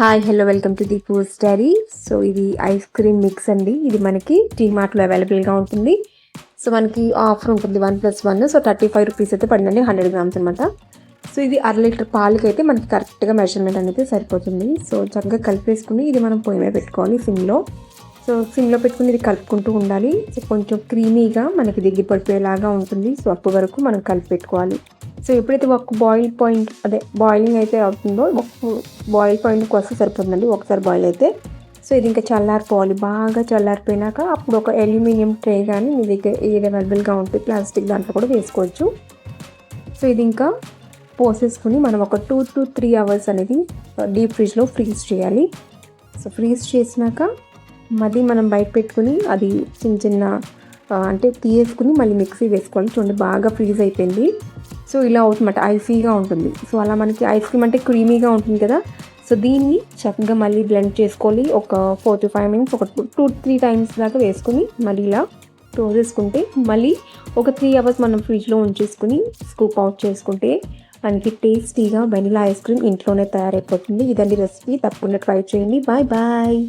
Hi hello welcome to Deepu study so ఇది ice cream mix అండి. ఇది మనకి టీ మార్ట్లో అవైలబుల్గా ఉంటుంది. సో మనకి ఆఫర్ ఉంటుంది one plus one so thirty five rupees అయితే పడిందండి హండ్రెడ్ గ్రామ్స్ అనమాట సో ఇది అర లీటర్ పాలకి అయితే మనకి కరెక్ట్గా మెజర్మెంట్ అనేది సరిపోతుంది. సో చక్కగా కలిపేసుకుని ఇది మనం పొయ్యి మీద పెట్టుకోవాలి సిమ్లో. సో సిమ్లో పెట్టుకుని ఇది కలుపుకుంటూ ఉండాలి. సో కొంచెం క్రీమీగా మనకి దగ్గర పడిపోయేలాగా ఉంటుంది. సో అప్పటి వరకు మనం కలిపి పెట్టుకోవాలి. సో ఎప్పుడైతే ఒక బాయిల్ పాయింట్ అదే బాయిలింగ్ అయితే అవుతుందో ఒక బాయిల్ పాయింట్కి వస్తే సరిపోతుందండి. ఒకసారి బాయిల్ అయితే. సో ఇది ఇంకా చల్లారిపోవాలి. బాగా చల్లారిపోయినాక అప్పుడు ఒక అల్యూమినియం ట్రే కానీ మీ దగ్గర ఏది అవైలబుల్గా ఉంటే ప్లాస్టిక్ దాంట్లో కూడా వేసుకోవచ్చు. సో ఇది ఇంకా పోసేసుకుని మనం ఒక టూ టు త్రీ అవర్స్ అనేది డీప్ ఫ్రిడ్జ్లో ఫ్రీజ్ చేయాలి. సో ఫ్రీజ్ చేసినాక మళ్ళీ మనం బయట పెట్టుకుని అది చిన్న చిన్న అంటే తీయేసుకుని మళ్ళీ మిక్సీ వేసుకోవాలి. చూడండి బాగా ఫ్రీజ్ అయిపోయింది. సో ఇలా అవుతుందన్నమాట ఐసీగా ఉంటుంది. సో అలా మనకి ఐస్ క్రీమ్ అంటే క్రీమీగా ఉంటుంది కదా. సో దీన్ని చక్కగా మళ్ళీ బ్లెండ్ చేసుకోవాలి ఒక ఫోర్ టు ఫైవ్ మినిట్స్ ఒక టూ త్రీ టైమ్స్ దాకా వేసుకుని మళ్ళీ ఇలా క్లోజ్ చేసుకుంటే మళ్ళీ ఒక త్రీ అవర్స్ మనం ఫ్రిడ్జ్లో ఉంచేసుకుని స్కూప్ అవుట్ చేసుకుంటే మనకి టేస్టీగా వెనిలా ఐస్ క్రీమ్ ఇంట్లోనే తయారైపోతుంది. ఇదండి రెసిపీ తప్పకుండా ట్రై చేయండి. Bye bye